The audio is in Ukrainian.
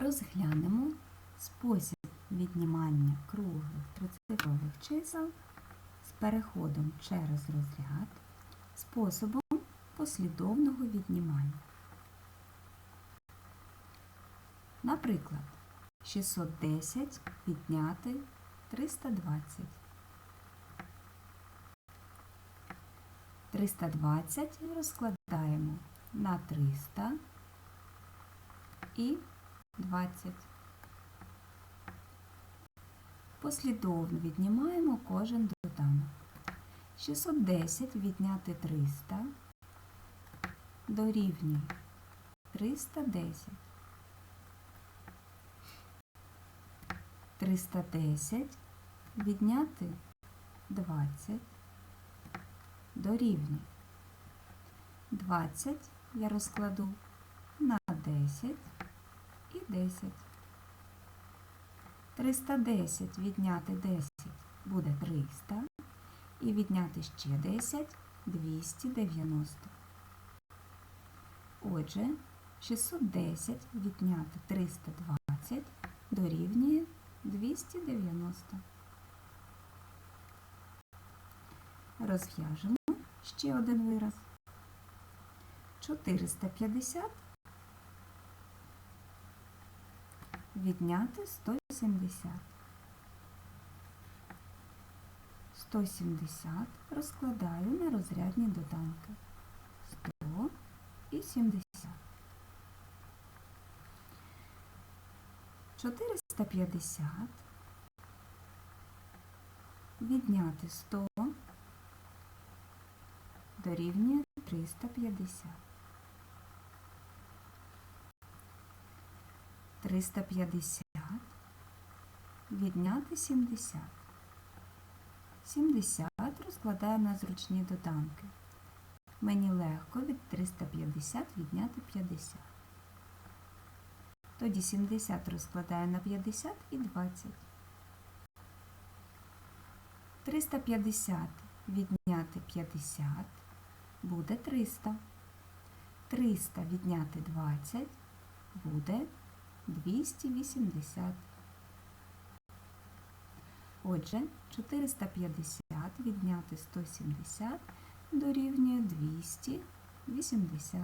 Розглянемо спосіб віднімання круглих трицифрових чисел з переходом через розряд способом послідовного віднімання. Наприклад, 610 відняти 320. 320 розкладаємо на 300 і 20. Послідовно віднімаємо кожен доданок. 610 відняти 300 дорівнює 310. 310 відняти 20 дорівнює 20 я розкладу на 10 і 10. 310 відняти 10 буде 300 і відняти ще 10 290. Отже, 610 відняти 320 дорівнює 290. Розв'яжемо ще один вираз. 450 відняти 170. 170 розкладаю на розрядні доданки. 100 і 70. 450 відняти 100 дорівнює 350. 350 відняти 70. 70 розкладаю на зручні доданки. Мені легко від 350 відняти 50. Тоді 70 розкладаю на 50 і 20. 350 відняти 50 буде 300. 300 відняти 20 буде 280. Отже, 450 відняти 170 дорівнює 280.